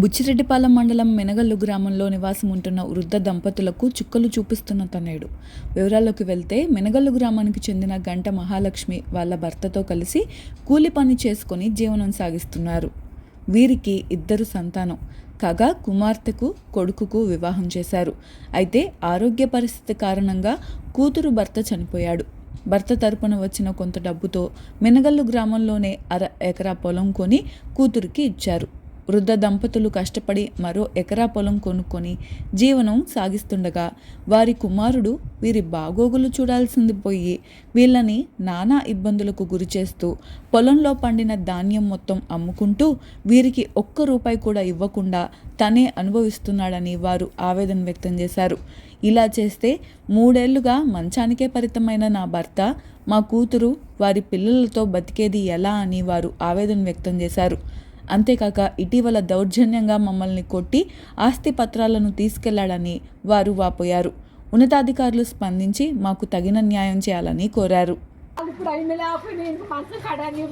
బుచ్చిరెడ్డిపాలెం మండలం మెనగల్లు గ్రామంలో నివాసం ఉంటున్న వృద్ధ దంపతులకు చుక్కలు చూపిస్తున్న తనయుడు. వివరాల్లోకి వెళ్తే మెనగల్లు గ్రామానికి చెందిన గంట మహాలక్ష్మి వాళ్ళ భర్తతో కలిసి కూలి పని చేసుకొని జీవనం సాగిస్తున్నారు. వీరికి ఇద్దరు సంతానం. కాగా కుమార్తెకు కొడుకుకు వివాహం చేశారు. అయితే ఆరోగ్య పరిస్థితి కారణంగా కూతురు భర్త చనిపోయాడు. భర్త తరపున వచ్చిన కొంత డబ్బుతో మినగల్లు గ్రామంలోనే అర ఎకరా పొలం కొని కూతురికి ఇచ్చారు. వృద్ధ దంపతులు కష్టపడి మరో ఎకరా పొలం కొనుక్కొని జీవనం సాగిస్తుండగా వారి కుమారుడు వీరి బాగోగులు చూడాల్సింది పోయి వీళ్ళని నానా ఇబ్బందులకు గురిచేస్తూ పొలంలో పండిన ధాన్యం మొత్తం అమ్ముకుంటూ వీరికి ఒక్క రూపాయి కూడా ఇవ్వకుండా తనే అనుభవిస్తున్నాడని వారు ఆవేదన వ్యక్తం చేశారు. ఇలా చేస్తే మూడేళ్ళుగా మంచానికే పరితమైన నా భర్త మా కూతురు వారి పిల్లలతో బతికేది ఎలా అని వారు ఆవేదన వ్యక్తం చేశారు. అంతేకాక ఇటీవల దౌర్జన్యంగా మమ్మల్ని కొట్టి ఆస్తి పత్రాలను తీసుకెళ్ళాడని వారు వాపోయారు. ఉన్నతాధికారులు స్పందించి మాకు తగిన న్యాయం చేయాలని కోరారు. ఇప్పుడు లేకపోయి నేను మనసు నీవు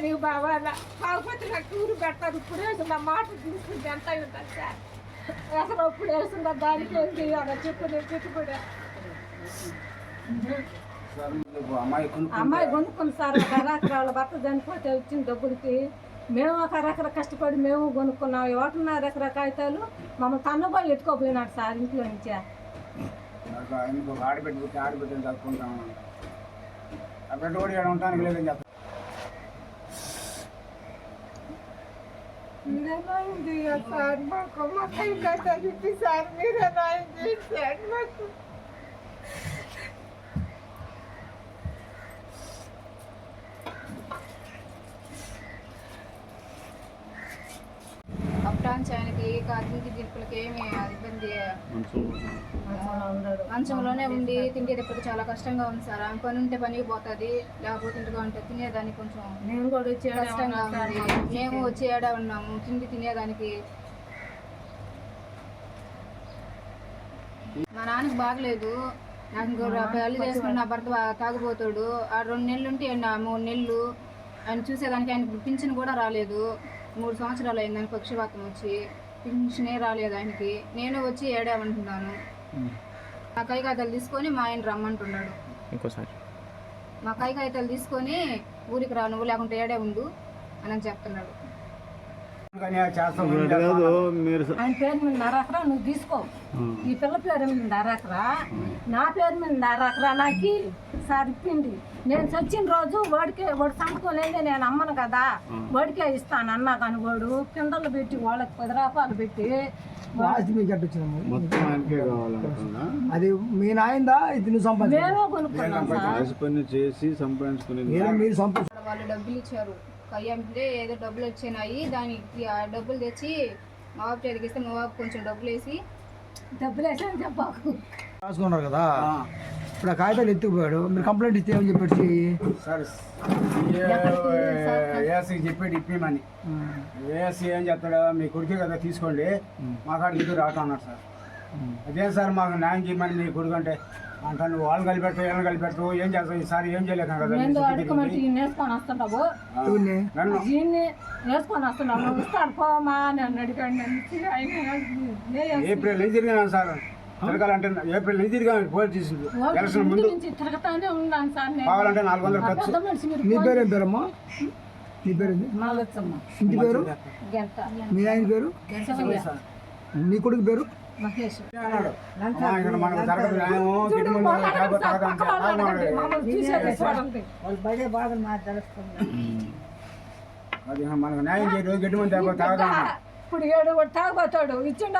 నీవు బాగా కాకపోతే నాకు టూరు పెడతారు ఇప్పుడు వేసిన మాట తీసుకుంటే ఎంత ఉంటుంది సార్ అసలు ఇప్పుడు వేసిన దానికి చెప్పు నేను అమ్మాయి కొనుక్కుని సార్ ఒక భర్త చనిపోతే వచ్చిన డబ్బులకి మేము ఒక అరకర కష్టపడి మేము కొనుక్కున్నాం. ఒకటిన్నర ఎకరా కాగితాలు మమ్మల్ని తన్నుబాయి ఎత్తుకోపోయినాడు సార్ ఇంట్లో నుంచే. నాకు ఆయనకు ఒక ఆడబిడ్డ పుట్టి ఆడబిడ్డని చదువుకుంటాము ఆ బిడ్డ కూడా ఇక్కడ ఉండడానికి లేదని చెప్తాను ఇదేమైంది సార్. మాకు మాకు ఇంకా చెప్పి సార్. మీరే మాకు ఆయనకి ఏమి ఇబ్బంది మంచంలోనే ఉండి తిండి తిప్పలు చాలా కష్టంగా ఉంది సార్. ఆమె పని ఉంటే పనికి పోతుంది లేకపోతే ఇంటిగా ఉంటే తినేదానికి కొంచెం మేము కూడా వచ్చి కష్టంగా ఉంది మేము వచ్చి ఏడా ఉన్నాము తిండి తినేదానికి. మా నాన్నకి బాగలేదు. నాకు ఇంకో పెళ్ళి చేసుకుని నా భర్త తాగుబోతాడు. ఆ రెండు నెలలు ఉంటే మూడు నెలలు. ఆయన చూసేదానికి ఆయన పింఛన్ కూడా రాలేదు. మూడు సంవత్సరాలు అయింది ఆయన పక్షవాతం వచ్చి పింఛనే రాలేదు ఆయనకి. నేను వచ్చి ఏడామంటున్నాను నా కై కాగితాలు తీసుకొని మా ఆయన రమ్మంటున్నాడు. ఇంకోసారి. మా కై కాగితాలు తీసుకొని ఊరికి రా నువ్వు లేకుంటే ఏడే ఉండు అని చెప్తున్నాడు. ఆయన పేరు మీద అరకరా నువ్వు తీసుకో. ఈ పిల్ల పేరు మీద అరకరా నా పేరు మీద అరకరా నాకు సార్ ఇప్పింది. నేను చచ్చిన రోజు వాడికే వాడు సంతకం లేదే నేను అమ్మను కదా. వాడికే ఇస్తాను అన్నా కానీ వాడు కిందలు పెట్టి వాళ్ళకి పది రూపాయలు పెట్టి అది మీ నాయందా? ఇది నువ్వు చేసి సంపాదించుకునేది వాళ్ళు డబ్బులు ఇచ్చారు. కయ్యంటే ఏదో డబ్బులు వచ్చినాయి దానికి ఆ డబ్బులు తెచ్చి మా బాబు ఇస్తే మా బాబు కొంచెం డబ్బులు వేసి డబ్బులు వేసాను చెప్పాకు. రాసుకున్నారు కదా. ఇప్పుడు ఆ కాగితాలు ఎత్తుకుపోయాడు. మీరు కంప్లైంట్ ఇస్తే ఏమని చెప్పేసి సార్ ఏసీకి చెప్పాడు ఇప్పమని. ఏసీ ఏం చెప్తాడు? మీ కొడుకే కదా తీసుకోండి. మా కాడికి ఇద్దరు రావటం అన్నాడు సార్. అదే సార్ మాకు న్యాయం చేయమని మీ కొడుకు అంటే అంటా నువ్వు వాళ్ళు కలిపెడతావు ఏమైనా కలిపెడతావు ఏం చేస్తావు? ఈసారి ఏం చేయలేక కదా వస్తుంటావు వస్తున్నావు? ఏప్రిల్ నుంచి తిరిగాను సార్? తిరగాలంటే ఏప్రిల్ నుంచి తిరిగాను పోలీస్ స్టేషన్ ఎలక్షన్ ముందు నుంచి తిరగతానే ఉన్నాను సార్ నేను. కావాలంటే నాలుగు వందలు ఖర్చు. నీ పేరు ఏం పేరమ్మా? నీ పేరు ఇంటి పేరు? గంట. మీ ఆయన పేరు? నీ కొడుకు పేరు? మనకు న్యాయం చూసేది న్యాయం చేయదు గడ్డి మంది తాగొద్దు, తాగదు ఇప్పుడు ఏడు వాడు తాగుపోతాడు ఇచ్చిండు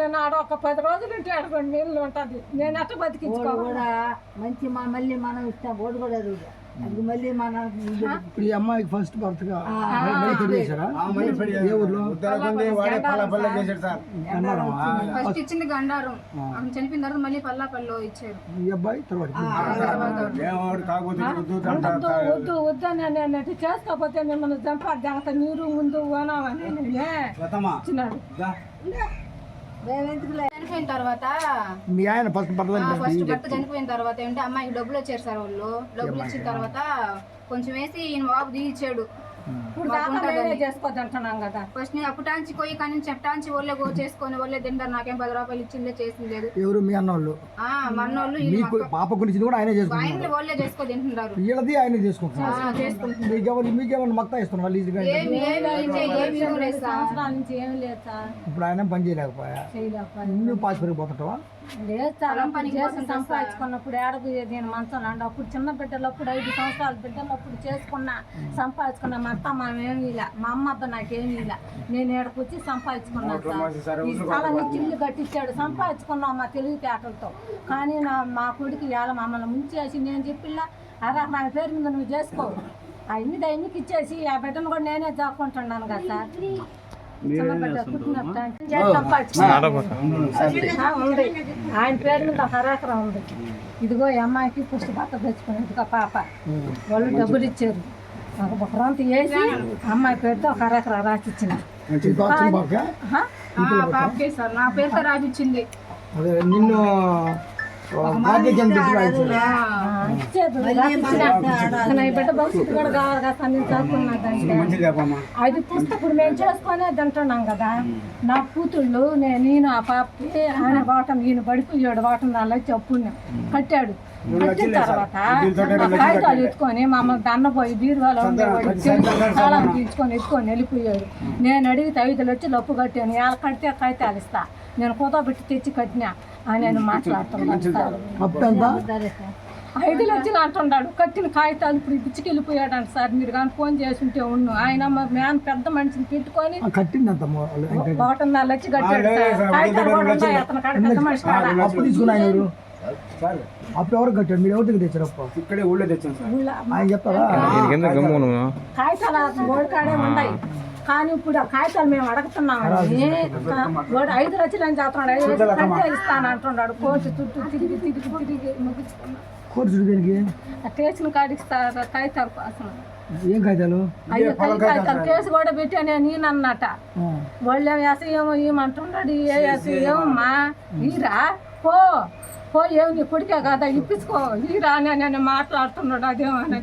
నేను ఆడ ఒక పది రోజులు ఉంటే ఆడుకోండి నీళ్ళు ఉంటుంది. నేను ఎట్ట బతికించుకో కూడా మంచి మళ్ళీ మనం ఇస్తాం. ఓడి కూడా ఎరువుగా. మళ్ళీ మన ఇప్పుడు ఈ అమ్మాయికి ఫస్ట్ భర్తగా మళ్ళీ ఏ ఊర్లో? ఫస్ట్ ఇచ్చింది గండారం. ఆమె చనిపోయిన తర్వాత పల్లాపల్లిలో ఇచ్చారు. ఈ అబ్బాయి తర్వాత వద్దు వద్దు నేను అటు చేసుకోకపోతే మిమ్మల్ని చంపా జాగ్రత్త నీరు ముందు పోనామని ఇచ్చినాడు చనిపోయిన తర్వాత మీ ఆయన ఫస్ట్ భర్త ఆ, ఫస్ట్ భర్త చనిపోయిన తర్వాత ఏంటంటే అమ్మాయికి డబ్బులు వచ్చారు సార్ వాళ్ళు. డబ్బులు ఇచ్చిన తర్వాత కొంచెం వేసి ఈయన బాబు దిగిచ్చాడు ఇప్పుడు దాకా మేమే చేసుకోదంటున్నాం కదా ఫస్ట్ నేను అప్పటాంచి పోయి కానీ చెప్టాంచి వాళ్ళే గో చేసుకొని వాళ్ళే తింటారు నాకేం పది రూపాయలు ఇచ్చిందే చేసింది లేదు ఎవరు మీ అన్నోళ్ళు ఆ, మన్నోళ్ళు మీకు పాప గురించి కూడా ఆయనే చేసుకుంటున్నారు ఆయనలు వాళ్ళే చేసుకో తింటున్నారు వీళ్ళది ఆయనే చేసుకుంటున్నారు ఆ, చేసుకుంటున్నారు మీకెవరు మీకేమన్నా మక్తా ఇస్తున్నారు వాళ్ళు ఈజీగా ఏమి ఏమి ఇచ్చే- ఏమి ఇవ్వలేదు రెండు సార్. సంవత్సరాల నుంచి ఏం లేదు సార్ ఇప్పుడు ఆయన పని చేయలేకపోయా చేయలేకపోయాను నువ్వు పాస్ పెరిగిపోతుంటావా లేదు పనికి చేసి సంపాదించుకున్నప్పుడు ఏడపోయేది నేను మంచం అండి అప్పుడు చిన్న బిడ్డలప్పుడు ఐదు సంవత్సరాల బిడ్డలప్పుడు చేసుకున్నా సంపాదించుకున్నా. మా అత్త మా ఏమి ఇలా మా అమ్మ అబ్బ నాకేమి ఇలా నేను ఏడకు వచ్చి సంపాదించుకున్నా సార్. ఈ ఇల్లు కట్టించాడు. సంపాదించుకున్నాం మా తెలివితేటలతో. కానీ నా మా కొడుకు ఇవాళ మమ్మల్ని ముంచేసి నేను చెప్పిల్లా అరా నా పేరు మీద నువ్వు చేసుకో. ఆ ఇన్ని ఆయనకి ఇచ్చేసి ఆ బిడ్డను కూడా నేనే జాక్కుంటున్నాను కదా సార్. ఉంది ఆయన పేరు మీద ఒక అరెకరం ఉంది. ఇదిగో ఈ అమ్మాయికి పుష్టి భర్త తెచ్చుకుని ఇదిగో పాప. వాళ్ళు డబ్బులు ఇచ్చారు. ఒక ఒక రొంత వేసి అమ్మాయి పేరుతో ఒక అరెకరం రాసి ఇచ్చిన ఈ పాప చిన్న పాపకా? ఆహా. ఆ, పాపకే సార్. నా పేరుతో రాసిచ్చింది. అదే నిన్ను అది పుస్తకుడు మేము చేసుకునేది అంటున్నాం కదా. నా కూతుళ్ళు నేను ఆ పాపకి ఆయన వాటం ఈయన పడిపోయాడు వాటం నాలో చెప్పున్నాం. కట్టాడు. కట్టిన తర్వాత కాగితాలు ఎత్తుకొని మమ్మల్ని దన్నపోయి బీరువాలో ఉండేవాడు. తాళం తీసుకొని ఎత్తుకొని వెళ్ళిపోయాడు. నేను అడిగితే ఐదు లక్షలు అప్పు కట్టాను. ఇలా కడితే కాగితాలు ఇస్తా. నేను కూతబెట్టి తెచ్చి కట్టినా. అప్పు ఎంత ఐదు లక్షలు అంటున్నాడు కట్టిన కాగితాలు ఇప్పుడు పిచ్చికెళ్ళిపోయాడు అంట సార్ మీరు కానీ ఫోన్ చేస్తుంటే ఉండు. ఆయన మా మేన పెద్ద మనిషిని అంటే ఒకటిన్నర లక్ష కట్టాడు సార్. కాగితాలు కూడా ఉన్నాయి అతని కాడ పెద్ద మనిషి కాడ. అప్పు తీసుకున్న ఆయన ఎవరు? కట్టాడు మీరు ఎవరికి తెచ్చారు అప్పు? ఇక్కడే ఊళ్ళో తెచ్చాను సార్. ఆయన చెప్తారా? కాగితాలు ఉన్నాయి కానీ ఇప్పుడు ఆ కాగితాలు మేము అడుగుతున్నామని వాడు ఐదు లక్షలు అని చెప్తున్నాడు ఐదు లక్షలు కట్టే ఇస్తాను అంటున్నాడు కోర్టు చుట్టూ తిరిగి తిరిగి తిరిగి ముగించుకున్నాడు స్టేషన్ కాడికి ఇస్తారు కాగితాల కోసం ఏం కాగితాలు అయ్యో కాగితాలు కేసు కూడా పెట్టానే నేను అన్నట. వాళ్ళు ఏమో ఏమంటున్నాడు ఏ ఏమమ్మా ఈరా పో పో ఏమి నీ కొడుకే కదా? ఇప్పించుకో. ఈరా అని నేను మాట్లాడుతున్నాడు అదేమని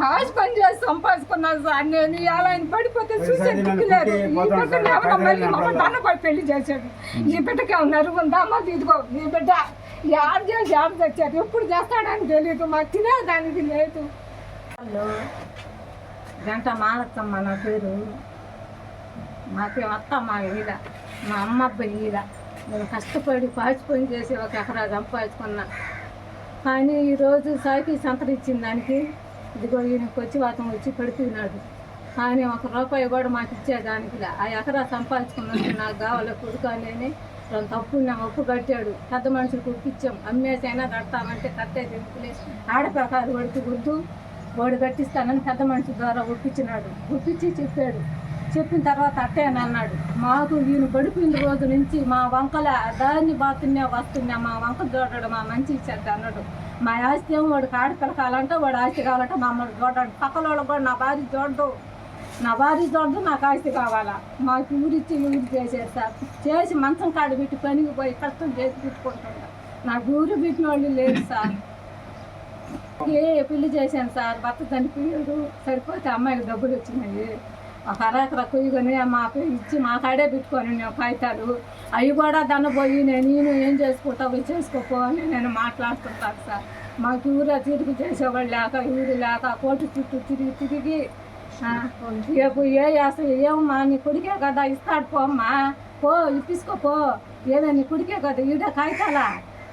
హాస్ పని చేసి సంపాదించుకున్నాను సార్. నేను ఇలా ఆయన పడిపోతే చూసే దిక్కులేదు ఈ ఎవరో మళ్ళీ పడి పెళ్ళి చేశాడు ఈ బిడ్డకి ఉన్నారు ఉందా? మాది ఇదిగో ఈ బిడ్డ యాడ్ చేసి యాడ్ తెచ్చారు. ఎప్పుడు చేస్తాడని తెలియదు మాకు తినేదానికి లేదు. వాళ్ళు గంట మాలత్తమ్మ నా పేరు. మాకే అత్త మా ఈడ? మా అమ్మ అబ్బాయి ఈడ. నేను కష్టపడి పాచిపోయి చేసి ఒక ఎకరా సంపాదించుకున్నా. కానీ ఈరోజు సాకి సంతలు దానికి. ఇదిగో ఈయనకి వచ్చి వాతం వచ్చి పెడుతున్నాడు కానీ ఒక రూపాయి కూడా మాకు ఇచ్చేదానికి ఆ ఎకరా సంపాదించుకున్నందుకు నాకు కావాలి కొడుకు అని రెండు తప్పు నా ఒప్పు కట్టాడు పెద్ద మనుషులు కుట్టించాం. అమ్మేసైనా కడతామంటే కట్టేది ఎందుకులే ఆడపిల్లకారు వాడికి గుర్తు వాడు కట్టిస్తానని పెద్ద మనిషి ద్వారా ఒప్పించినాడు. గుర్తించి చెప్పాడు. చెప్పిన తర్వాత అట్టే అని అన్నాడు. మాకు ఈయన పడిపోయిన రోజు నుంచి మా వంకల దాన్ని బాతున్నా వస్తున్నా మా వంక చూడడు మా మంచి ఇచ్చేద్ది అన్నాడు. మా ఆస్తి ఏమో వాడికి ఆడపిల్ల కావాలంటే వాడు ఆస్తి కావాలంటే మమ్మల్ని చూడాడు పక్కన కూడా నా భార్య చూడడు నా భార్య చూడదు నాకు ఆస్తి కావాలా? మాకు ఊరిచ్చి ఊరి చేసేది సార్. చేసి మంచం కాడ పెట్టి పనికి పోయి కష్టం చేసి పెట్టుకుంటున్నా నాకు ఊరు పెట్టిన వాళ్ళు లేదు సార్. ఏ పెళ్ళి చేశాను సార్? భర్త చనిపోయాడు. సరిపోతే అమ్మాయికి డబ్బులు వచ్చినాయి. ఒక అరకర కొయ్యకొని మా పేరు ఇచ్చి మా కాడే పెట్టుకొని నేను కాగితాలు అవి కూడా దన్నపోయి నేను ఈయన ఏం చేసుకుంటావు చేసుకోపో అని నేను మాట్లాడుతుంటాను సార్. మాకు ఊరే తిరిగి చేసేవాళ్ళు లేక ఊరు లేక కోటి చుట్టూ తిరిగి తిరిగి రేపు ఏ అసలు ఏమమ్మా నీ కొడుకే కదా ఇస్తాడు పో అమ్మా పో ఇప్పించుకోపో. ఏదో నీ కొడుకే కదా ఈడ కాగితాలా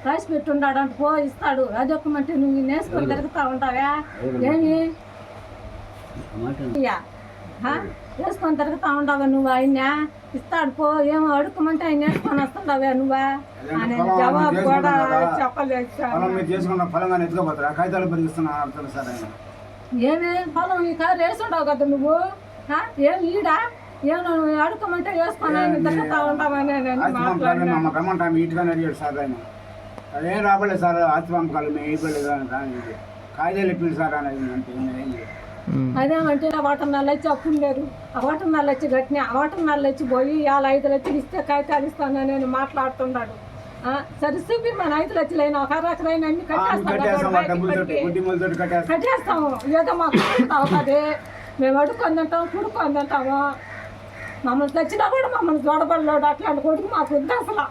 రాసి పెట్టుండాడు అంటే పో ఇస్తాడు. అదొక్కమంటే నువ్వు నేసుకొని తిరుగుతా ఉంటావా? ఏమి? వేసుకొని తిరుగుతా ఉండవా నువ్వు. ఆయన ఇస్తాడు పో ఏమో అడుక్కోమంటే ఆయన వేసుకొని వస్తుండవా నువ్వా. అనే జవాబు కూడా చెప్పలేదు ఏమే పొలం ఈ కారు వేసుండవు కదా నువ్వు? ఏం ఈడా? ఏమో నువ్వు అడుక్కోమంటే వేసుకొని ఆయన తిరుగుతా ఉంటావని మాట్లాడినా. ఇంటిగానే అడిగాడు సార్ ఆయన. అదేం సార్ ఆస్తి పంపకాలు? మేము అయిపోలేదు ఇది. కాగితాలు ఇప్పింది సార్ అనేది లేదు. అదేమంటే ఆ వాటర్నాలు వచ్చి అప్పుడు లేరు ఆ వాటర్నాలు వచ్చి కట్టిన ఆ వాటర్నాలు వచ్చి పోయి వాళ్ళ ఐదు లక్షలు ఇస్తే కాగితాలు ఇస్తానని నేను మాట్లాడుతున్నాడు సరే చూపి మన ఐదు లక్షలు అయినా ఒక అరకరైనా అన్ని కట్టేస్తాం కట్టేస్తాము. ఏదో మాకు అవుతుంది. మేము అడుక్కొని తింటాం కుడుక్కొని తింటాము. మమ్మల్ని తెచ్చినా కూడా మమ్మల్ని చూడబడలేడు అట్లాంటి కొడుకు మాకు వద్దు అసలు.